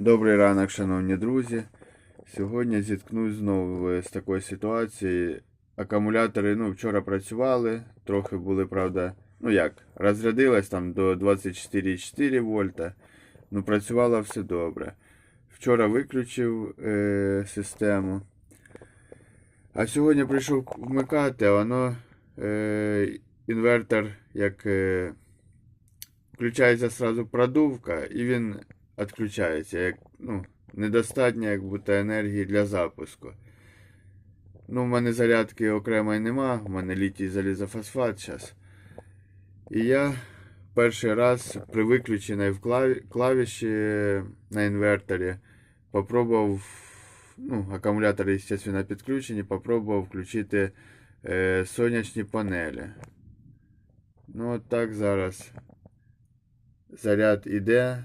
Добрий ранок, шановні друзі. Сьогодні зіткнусь знову з такою ситуацією. Акумулятори ну, вчора працювали, трохи були, правда, ну як, розрядилось там до 24,4 вольта. Ну, працювало все добре. Вчора виключив е, систему. А сьогодні прийшов вмикати, а воно е, інвертор як е, включається сразу продувка, і він відключається. Як, ну, недостатньо як будто енергії для запуску. Ну, в мене зарядки окремої нема, в мене літій залізофосфат зараз. І я перший раз при виключеній в клаві, клавіші на інверторі попробував, ну, акумулятори, звісно, підключені, попробував включити е, сонячні панелі. Ну, от так зараз заряд іде.